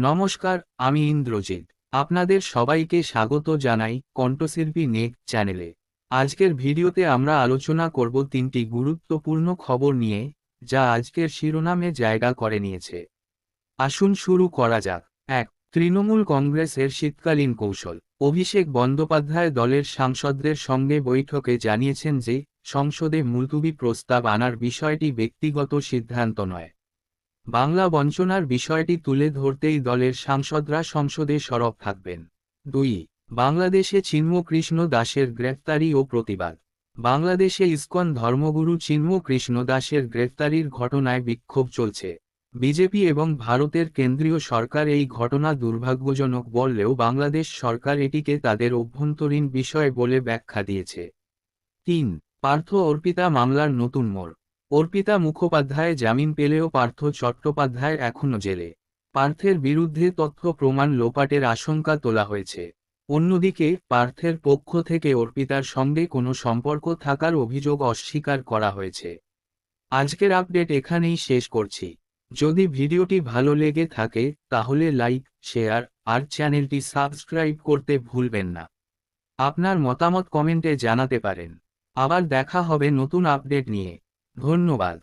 নমস্কার, আমি ইন্দ্রজিৎ। আপনাদের সবাইকে স্বাগত জানাই কণ্ঠশিল্পী নেট চ্যানেলে। আজকের ভিডিওতে আমরা আলোচনা করব তিনটি গুরুত্বপূর্ণ খবর নিয়ে, যা আজকের শিরোনামে জায়গা করে নিয়েছে। আসুন শুরু করা যাক। এক, তৃণমূল কংগ্রেসের শীতকালীন কৌশল। অভিষেক বন্দ্যোপাধ্যায় দলের সাংসদদের সঙ্গে বৈঠকে জানিয়েছেন যে, সংসদে মুলতুবি প্রস্তাব আনার বিষয়টি ব্যক্তিগত সিদ্ধান্ত নয়। বাংলা বঞ্চনার বিষয়টি তুলে ধরতেই দলের সাংসদরা সংসদে সরব থাকবেন। দুই, বাংলাদেশে চিন্মকৃষ্ণ দাসের গ্রেফতারি ও প্রতিবাদ। বাংলাদেশে ইসকন ধর্মগুরু চিন্মকৃষ্ণ দাসের গ্রেফতারির ঘটনায় বিক্ষোভ চলছে। বিজেপি এবং ভারতের কেন্দ্রীয় সরকার এই ঘটনা দুর্ভাগ্যজনক বললেও বাংলাদেশ সরকার এটিকে তাদের অভ্যন্তরীণ বিষয় বলে ব্যাখ্যা দিয়েছে। তিন, পার্থ অর্পিতা মামলার নতুন মোড়। অর্পিতা মুখোপাধ্যায় জামিন পেলেও পার্থ চট্টোপাধ্যায় এখনও জেলে। পার্থের বিরুদ্ধে তথ্য প্রমাণ লোপাটের আশঙ্কা তোলা হয়েছে। অন্যদিকে, পার্থের পক্ষ থেকে অর্পিতার সঙ্গে কোনো সম্পর্ক থাকার অভিযোগ অস্বীকার করা হয়েছে। আজকের আপডেট এখানেই শেষ করছি। যদি ভিডিওটি ভালো লেগে থাকে, তাহলে লাইক, শেয়ার আর চ্যানেলটি সাবস্ক্রাইব করতে ভুলবেন না। আপনার মতামত কমেন্টে জানাতে পারেন। আবার দেখা হবে নতুন আপডেট নিয়ে। ধন্যবাদ।